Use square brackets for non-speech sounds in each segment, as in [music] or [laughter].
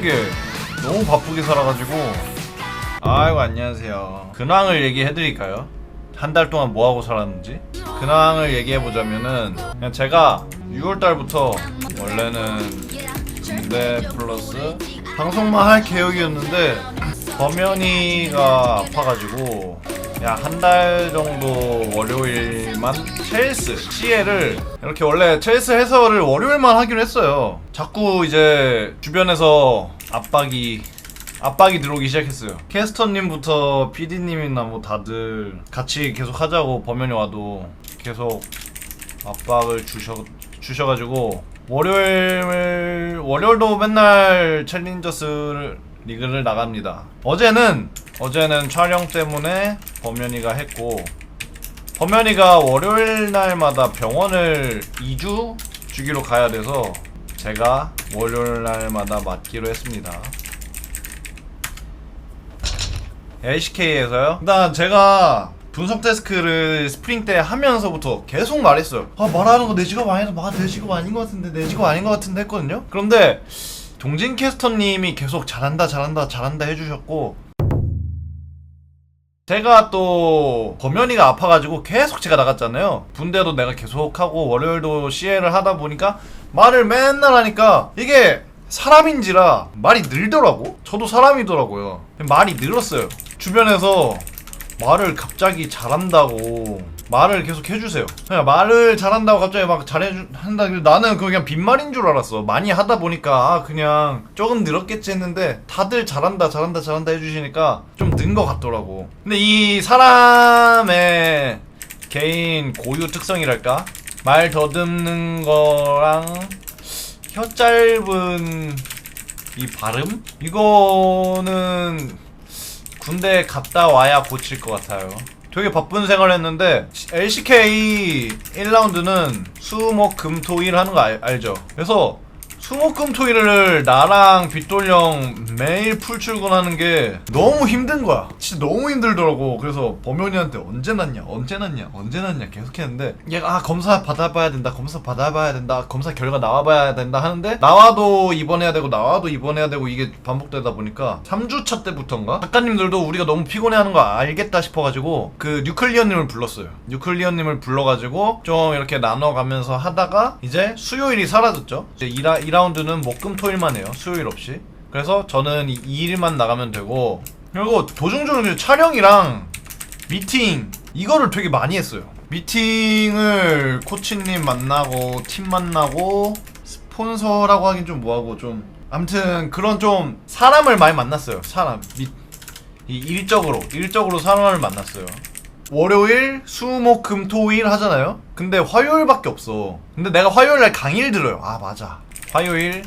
힘들게 너무 바쁘게 살아가지고. 아이고 안녕하세요. 근황을 얘기해드릴까요? 한 달 동안 뭐하고 살았는지? 근황을 얘기해보자면은 그냥 제가 6월달부터 원래는 군대 플러스 방송만 할 계획이었는데 범현이가 아파가지고 약 한 달 정도 월요일만 첼스 CL을 이렇게 원래 첼스 해설을 월요일만 하기로 했어요. 자꾸 이제 주변에서 압박이 압박이 들어오기 시작했어요. 캐스터님부터 PD님이나 뭐 다들 같이 계속 하자고 범현이 와도 계속 압박을 주셔 주셔가지고 월요일 월요일도 맨날 챌린저스 리그를 나갑니다. 어제는 어제는 촬영 때문에 범현이가 했고 범현이가 월요일 날마다 병원을 2주 주기로 가야 돼서 제가 월요일 날마다 맡기로 했습니다. LCK에서요? 일단 제가 분석 데스크를 스프링 때 하면서부터 계속 말했어요. 아 말하는 거 내 직업 아니라 말내 직업 아닌 것 같은데 내 직업 아닌 것 같은데 했거든요. 그런데 동진 캐스터님이 계속 잘한다 잘한다 잘한다 해주셨고 제가 또 범현이가 아파가지고 계속 제가 나갔잖아요. 분대도 내가 계속 하고 월요일도 CL을 하다 보니까 말을 맨날 하니까 이게 사람인지라 말이 늘더라고. 저도 사람이더라고요. 말이 늘었어요. 주변에서 말을 갑자기 잘한다고 말을 계속 해주세요. 그냥 말을 잘한다고 갑자기 막 잘해준다. 나는 그거 그냥 빈말인 줄 알았어. 많이 하다 보니까 아, 그냥 조금 늘었겠지 했는데 다들 잘한다, 잘한다, 잘한다 해주시니까 좀 는 것 같더라고. 근데 이 사람의 개인 고유 특성이랄까? 말 더듬는 거랑 혀 짧은 이 발음? 이거는 군대 갔다 와야 고칠 것 같아요. 되게 바쁜 생활을 했는데 LCK 1라운드는 수목 금토일 하는 거 알, 알죠? 그래서 수목 금토일을 나랑 빗돌령 매일 풀 출근하는 게 너무 힘든 거야. 진짜 너무 힘들더라고. 그래서 범현이한테 언제 났냐, 언제 났냐, 언제 났냐 계속 했는데 얘가 아 검사 받아봐야 된다, 검사 받아봐야 된다, 검사 결과 나와봐야 된다 하는데 나와도 입원해야 되고 나와도 입원해야 되고 이게 반복되다 보니까 3주차 때부터인가 작가님들도 우리가 너무 피곤해하는 거 알겠다 싶어가지고 그 뉴클리어님을 불렀어요. 뉴클리어님을 불러가지고 좀 이렇게 나눠가면서 하다가 이제 수요일이 사라졌죠. 이제 2라, 2라운드는 목금토일만 해요. 수요일 없이. 그래서 저는 이 2일만 나가면 되고 그리고 도중 중에 촬영이랑 미팅 이거를 되게 많이 했어요. 미팅을 코치님 만나고 팀 만나고 스폰서라고 하긴 좀 뭐하고 좀 아무튼 그런 좀 사람을 많이 만났어요. 사람 미, 이 일적으로 일적으로 사람을 만났어요. 월요일, 수목, 금, 토일 하잖아요. 근데 화요일밖에 없어. 근데 내가 화요일 날 강의를 들어요. 아 맞아. 화요일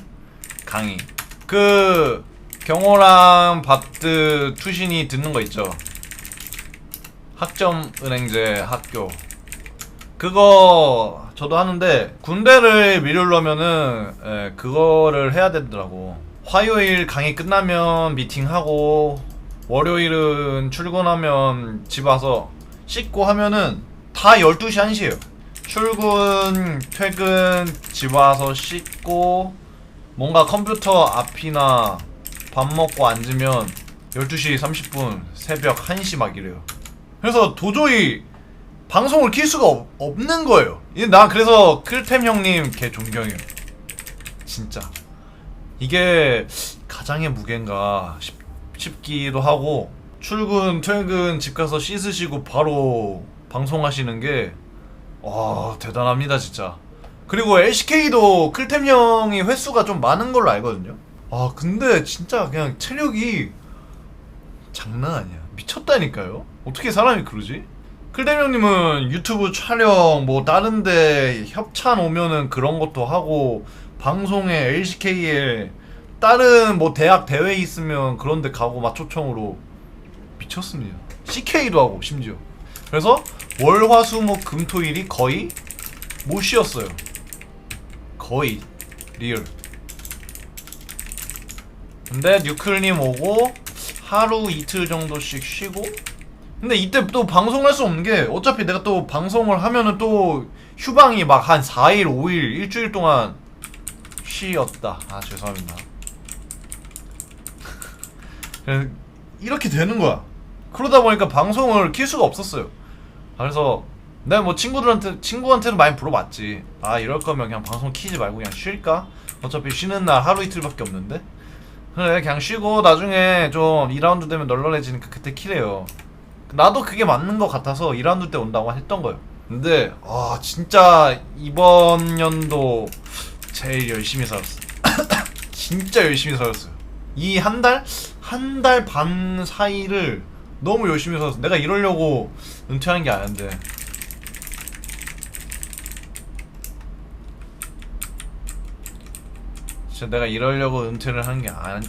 강의. 그 경호랑 바트 투신이 듣는 거 있죠. 학점 은행제 학교. 그거 저도 하는데 군대를 미루려면은 예, 그거를 해야 되더라고. 화요일 강의 끝나면 미팅하고 월요일은 출근하면 집 와서 씻고 하면은 다 12시 1시에요. 출근, 퇴근, 집 와서 씻고 뭔가 컴퓨터 앞이나 밥 먹고 앉으면 12시 30분, 새벽 1시 막 이래요. 그래서 도저히 방송을 킬 수가 없, 없는 거예요. 이나 그래서 클템 형님 개 존경해요. 진짜. 이게 가장의 무게인가 싶, 싶기도 하고 출근, 퇴근, 집 가서 씻으시고 바로 방송하시는 게 와, 대단합니다, 진짜. 그리고 LCK도 클템 형이 횟수가 좀 많은 걸로 알거든요. 아, 근데 진짜 그냥 체력이 장난 아니야. 미쳤다니까요. 어떻게 사람이 그러지? 클템 형님은 유튜브 촬영 뭐 다른데 협찬 오면은 그런 것도 하고 방송에 LCK에 다른 뭐 대학 대회 있으면 그런데 가고 막 초청으로 미쳤습니다. CK도 하고 심지어. 그래서 월화수목 금토일이 거의 못 쉬었어요. 거의 리얼. 근데 뉴클님 오고 하루 이틀 정도씩 쉬고 근데 이때 또 방송할 수 없는 게 어차피 내가 또 방송을 하면은 또 휴방이 막 한 4일, 5일, 일주일 동안 쉬었다. 아 죄송합니다. [laughs] 이렇게 되는 거야. 그러다 보니까 방송을 킬 수가 없었어요. 그래서 내가 뭐 친구들한테 친구한테도 많이 물어봤지. 아 이럴 거면 그냥 방송 키지 말고 그냥 쉴까? 어차피 쉬는 날 하루 이틀밖에 없는데. 그래 그냥 쉬고 나중에 좀 2라운드 되면 널널해지니까 그때 키래요. 나도 그게 맞는 것 같아서 2라운드 때 온다고 했던 거예요. 근데 아 진짜 이번 연도 제일 열심히 살았어. [coughs] 진짜 열심히 살았어요. 이 한 달? 한 달 반 사이를 너무 열심히 살았어. 내가 이러려고 은퇴하는 게 아닌데. 진짜 내가 이러려고 은퇴를 하는 게 아니,